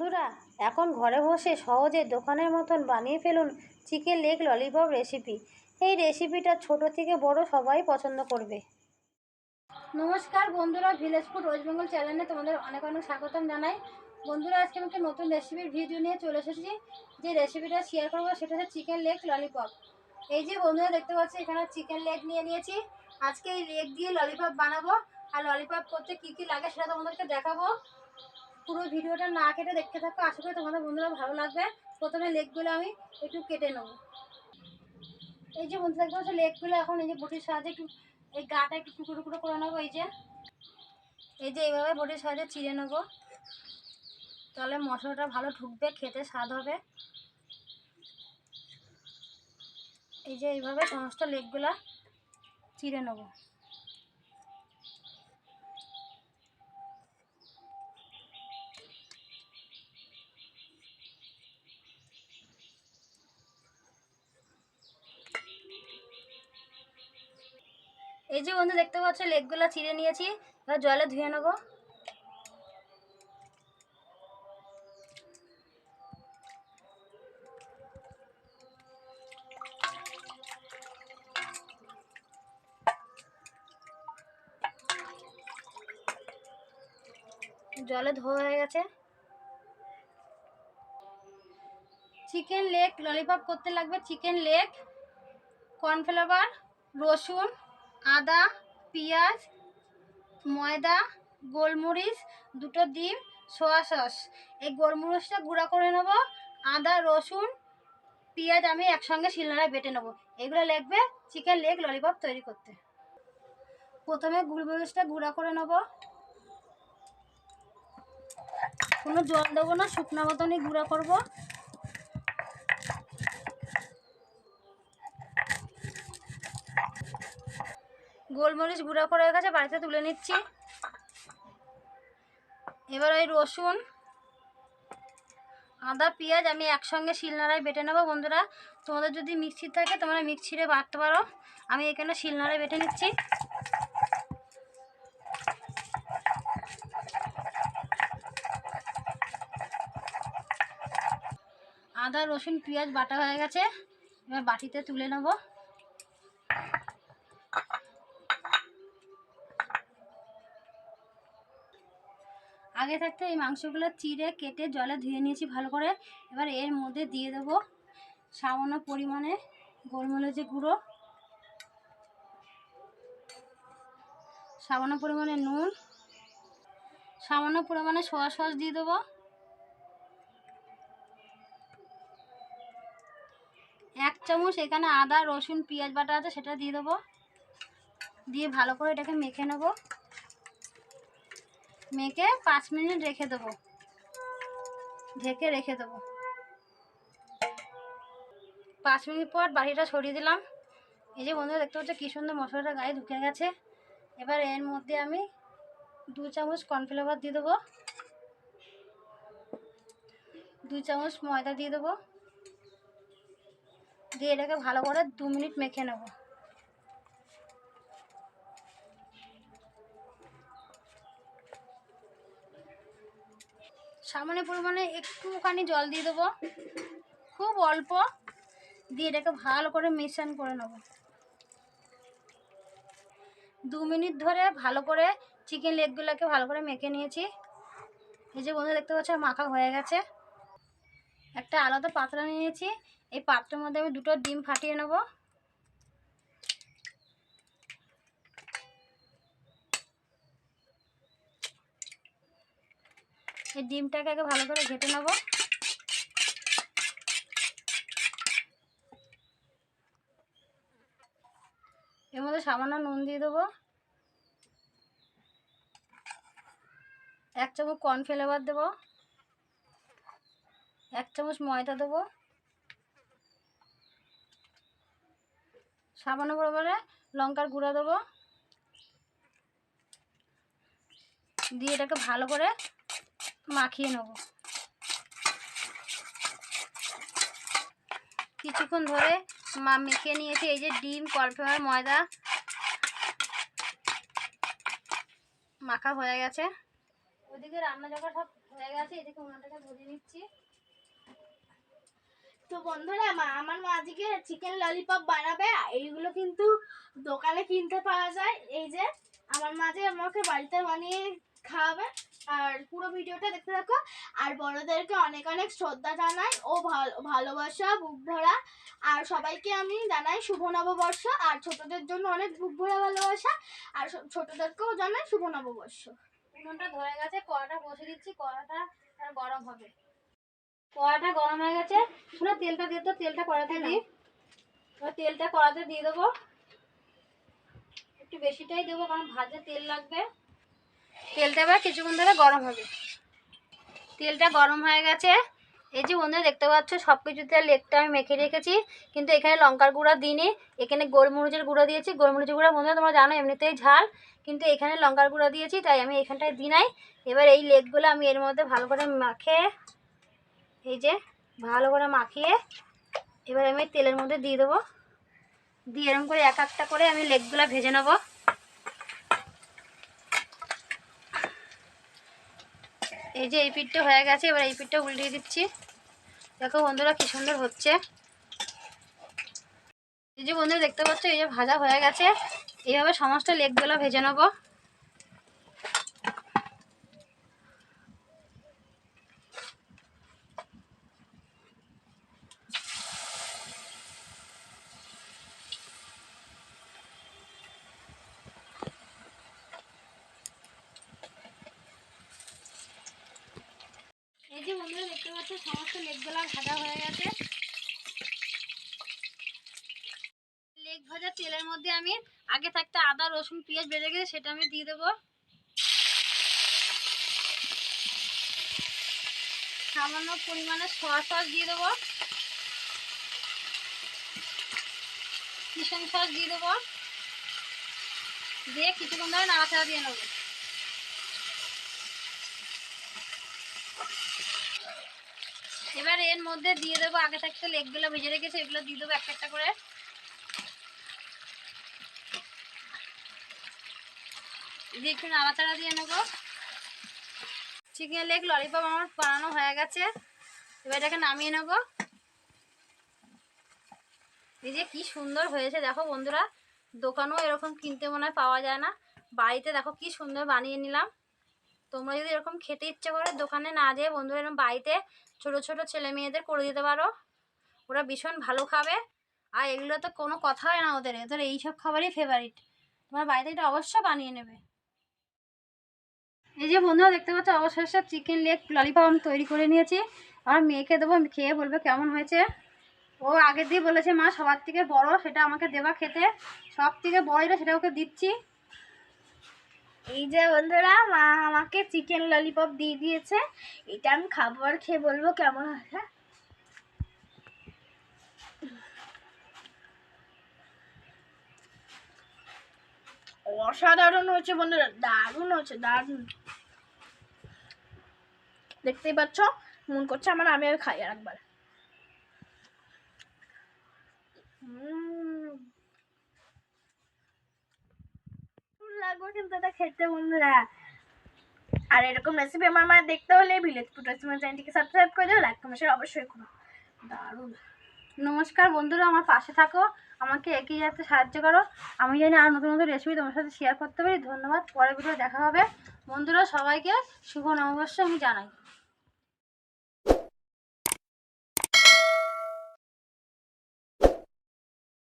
বন্ধুরা, এখন ঘরে বসে সহজে দোকানের মতন বানিয়ে ফেলুন চিকেন লেগ ললিপপ রেসিপি। এই রেসিপিটা ছোট থেকে বড় সবাই পছন্দ করবে। নমস্কার বন্ধুরা, ভিলেজ ফুড ওয়েস্ট বেঙ্গল চ্যানেলে তোমাদের অনেক অনেক স্বাগতম জানাই। বন্ধুরা, আজকে আমি নতুন রেসিপির ভিডিও নিয়ে চলে এসেছি। যে রেসিপিটা শেয়ার করব সেটা হচ্ছে চিকেন লেগ ললিপপ। এই যে বন্ধুরা, দেখতে পাচ্ছি, এখানে চিকেন লেগ নিয়ে নিয়েছি। আজকে এই লেগ দিয়ে ললিপপ বানাবো। আর ললিপপ করতে কী কী লাগে সেটা তোমাদেরকে দেখাবো। পুরো ভিডিওটা না কেটে দেখতে থাকো। আশা করি তোমাদের বন্ধুরা ভালো লাগবে। প্রথমে লেগগুলো আমি একটু কেটে নেব। এই যে বন্ধু দেখতে পাচ্ছ লেগগুলো এখন এই যে বটির সাহায্যে একটু এই গাটা একটু টুকরো টুকরো করে নেব, এই যে। এই যে এইভাবে বটির সাহায্যে চিড়ে নেব। তাহলে মশলাটা ভালো ঢুকবে, খেতে স্বাদ হবে। এই যে এইভাবে সমস্ত লেগগুলা চিড়ে নেব। এই যে বন্ধু দেখতে পাচ্ছ লেগগুলো চিড়ে নিয়েছি। এবার জলে ধুয়ে নেব। জলে ধোয়া হয়ে গেছে। চিকেন লেগ ললিপপ করতে লাগবে। চিকেন লেগ কর্নফ্লাওয়ার, রসুন। আদা, পেঁয়াজ, ময়দা, গোলমরিচ, দুটো ডিম, সোয়া সস। এই গোলমরিচটা গুঁড়া করে নেব, আদা, রসুন, পেঁয়াজ আমি একসঙ্গে শিলনোড়ায় বেটে নেব। এগুলো লাগবে চিকেন লেগ ললিপপ তৈরি করতে। প্রথমে গোলমরিচটা গুঁড়া করে নেব। কোনো জল দেবো না, শুকনো মতনই গুঁড়া করব। গোলমরিচ গুঁড়া করে হয়ে গেছে বাড়িতে তুলে নিচ্ছি। এবার ওই রসুন, আদা, পেঁয়াজ আমি একসঙ্গে শিলনোড়ায় বেটে নেব। বন্ধুরা, তোমাদের যদি মিক্সি থাকে, তোমরা মিক্সিরে বাটতে পারো। আমি এখানে শিলনোড়ায় বেটে নিচ্ছি। আদা, রসুন, পেঁয়াজ বাটা হয়ে গেছে। এবার বাটিতে তুলে নেব। আগে থাকতে এই মাংসগুলো চিড়ে কেটে জলে ধুয়ে নিয়েছি ভালো করে। এবার এর মধ্যে দিয়ে দেবো সামান্য পরিমাণে গোলমরিচের গুঁড়ো। সামান্য পরিমাণে নুন। সামান্য পরিমাণে সোয়া সস দিয়ে দেবো। এক চামচ এখানে আদা, রসুন, পেঁয়াজ বাটা আছে সেটা দিয়ে দেবো। দিয়ে ভালো করে এটাকে মেখে নেব। মেখে পাঁচ মিনিট রেখে দেবো। ঢেকে রেখে দেবো। পাঁচ মিনিট পর বাড়িটা সরিয়ে দিলাম। এই যে বন্ধুরা, দেখতে পাচ্ছ কী সুন্দর মশলাটা গায়ে ঢুকে গেছে। এবার এর মধ্যে আমি দু চামচ কর্নফ্লাওয়ার দিয়ে দেবো। দু চামচ ময়দা দিয়ে দেবো। দিয়ে এটাকে ভালো করে দু মিনিট মেখে নেব। সামান্য পরিমাণে একটুখানি জল দিয়ে দেবো। খুব অল্প। দিয়ে এটাকে ভালো করে মিশ্রণ করে নেব। দু মিনিট ধরে ভালো করে চিকেন লেগগুলোকে ভালো করে মেখে নিয়েছি। এই যে বন্ধু দেখতে পাচ্ছ, মাখা হয়ে গেছে। একটা আলাদা পাত্র নিয়েছি। এই পাত্রের মধ্যে আমি দুটো ডিম ফাটিয়ে নেব। এই ডিমটাকে আগে ভালো করে ঘেটে নেব। এর মধ্যে সামান্য নুন দিয়ে দেবো। এক চামচ কর্নফ্লেভার দেবো। এক চামচ ময়দা দেবো। সামান্য পরিমাণে লঙ্কার গুঁড়া দেবো। দিয়ে এটাকে ভালো করে মাখিয়ে নেব। কিছুক্ষণ ধরে মা মেখে নিয়েছি এই যে ডিম কর্নফ্লাওয়ার ময়দা। মাখা হয়ে গেছে। ওদিকে রান্না জোগাড় সব হয়ে গেছে, এদিকে উনানটাকে ভুজে নিচ্ছি। তো বন্ধুরা, মা, আমার মা আজকে চিকেন ললিপপ বানাবে এইগুলো কিন্তু দোকানে কিনতে পাওয়া যায়। এই যে, আমার মা যে আমাকে বাড়িতে বানিয়ে খাওয়াবে। আর পুরো ভিডিওটা দেখতে থাকো। আর বড়দেরকে অনেক অনেক শ্রদ্ধা জানাই ও ভালো ভালোবাসা বুক ভরা। আর সবাইকে আমি জানাই শুভ নববর্ষ। আর ছোটদের জন্য অনেক বুক ভরা ভালোবাসা। আর ছোটদেরকেও জানাই শুভ নববর্ষ। উনুনটা ধরে গেছে কড়াটা বসে দিচ্ছি কড়াটা আর গরম হবে। কড়াটা গরম হয়ে গেছে শুনে তেলটা দিয়ে তো তেলটা কড়াতে দিই। তেলটা কড়াতে দিয়ে দেবো। একটু বেশিটাই দেবো কারণ ভাজে তেল লাগবে। তেলটা এবার কিছুক্ষণ ধরে গরম হবে। তেলটা গরম হয়ে গেছে। এই যে বন্ধুরা দেখতে পাচ্ছ সব কিছুতে লেগটা আমি মেখে রেখেছি, কিন্তু এখানে লঙ্কার গুঁড়া দিইনি। এখানে গোলমরিচের গুঁড়া দিয়েছি। গোলমরিচের গুঁড়া বন্ধুরা তোমরা জানো, এমনিতেই ঝাল, কিন্তু এখানে লঙ্কার গুঁড়া দিয়েছি, তাই আমি এখানটায় দিই নাই। এবার এই লেগগুলো আমি এর মধ্যে ভালো করে মাখে, এই যে ভালো করে মাখিয়ে, এবার আমি তেলের মধ্যে দিয়ে দেবো। দিয়ে এরকম করে এক একটা করে আমি লেগগুলো ভেজে নেব। এই যে এই পিঠটা হয়ে গেছে, এবার এই পিঠটা উল্টিয়ে দিচ্ছি। দেখো বন্ধুরা কি সুন্দর হচ্ছে। এই যে বন্ধুরা দেখতে পাচ্ছ, এই যে ভাজা হয়ে গেছে। এইভাবে সমস্ত লেগগুলো ভেজে নেব। এই যে বন্ধুরা, দেখতে পাচ্ছ, সমস্ত লেগগুলো ভাজা হয়ে গেছে। লেগ ভাজা তেলের মধ্যে আমি আগে থাকতে আদা, রসুন, পেঁয়াজ বেজে গেছে সেটা আমি দিয়ে দেবো। সামান্য পরিমাণে সয়া সস দিয়ে দেবো। কিষণ সস দিয়ে দেবো। দিয়ে কিছুক্ষণ ধরে নাড়াচাড়া দিয়ে নেব। এবার এর মধ্যে দিয়ে দেবো, আগে থাকতে লেগগুলো ভেজে রেখেছে এগুলো দিয়ে দেবো একটা একটা করে। দিয়ে একটু নাড়াচাড়া দিয়ে নেব। চিকেন লেগ ললিপপ আমার বানানো হয়ে গেছে। এবার এটাকে নামিয়ে নেব। এই যে কি সুন্দর হয়েছে, দেখো বন্ধুরা, দোকানেও এরকম কিনতে মনে হয় পাওয়া যায় না। বাড়িতে দেখো কি সুন্দর বানিয়ে নিলাম। তোমরা যদি এরকম খেতে ইচ্ছে করে দোকানে না যেয়ে বন্ধুরা এরকম বাড়িতে ছোট ছোট ছেলে মেয়েদের করে দিতে পারো, ওরা ভীষণ ভালো খাবে। আর এগুলো তো কোনো কথা হয় না ওদের ওদের এইসব খাবারই ফেভারিট তোমার বাড়িতে এটা অবশ্যই বানিয়ে নেবে। এই যে বন্ধুরা দেখতে পাচ্ছ, অবশেষে চিকেন লেগ ললিপপ আমি তৈরি করে নিয়েছি। আমার মেয়েকে দেবো খেয়ে বলবে কেমন হয়েছে। ও আগের দিয়ে বলেছে, মা, সবার থেকে বড় সেটা আমাকে দেবা খেতে। সব থেকে বড় এটা সেটা ওকে দিচ্ছি। এই যে বন্ধুরা, মা আমাকে চিকেন ললিপপ দিয়ে দিয়েছে। এটা আমি খাব আর খেয়ে বলব কেমন হয়েছে অসাধারণ হয়েছে বন্ধুরা, দারুণ হয়েছে, দারুণ। দেখতেই পাচ্ছ, মন করছে আমার, আমি আর খাই আর একবার। উম। দারুণ লাগবে কিন্তু এটা খেতে বন্ধুরা। আর এরকম রেসিপি আমার মায়ের দেখতে হলে ভিলেজ ফুড রেসিপি চ্যানেলটিকে সাবস্ক্রাইব করে দাও লাইক কমেন্ট অবশ্যই করো। দারুণ। নমস্কার বন্ধুরা, আমার পাশে থাকো, আমাকে এগিয়ে যেতে সাহায্য করো। আমি জানি আর নতুন নতুন রেসিপি তোমার সাথে শেয়ার করতে পারি। ধন্যবাদ পরের ভিডিও দেখা হবে। বন্ধুরা, সবাইকে শুভ নববর্ষ আমি জানাই।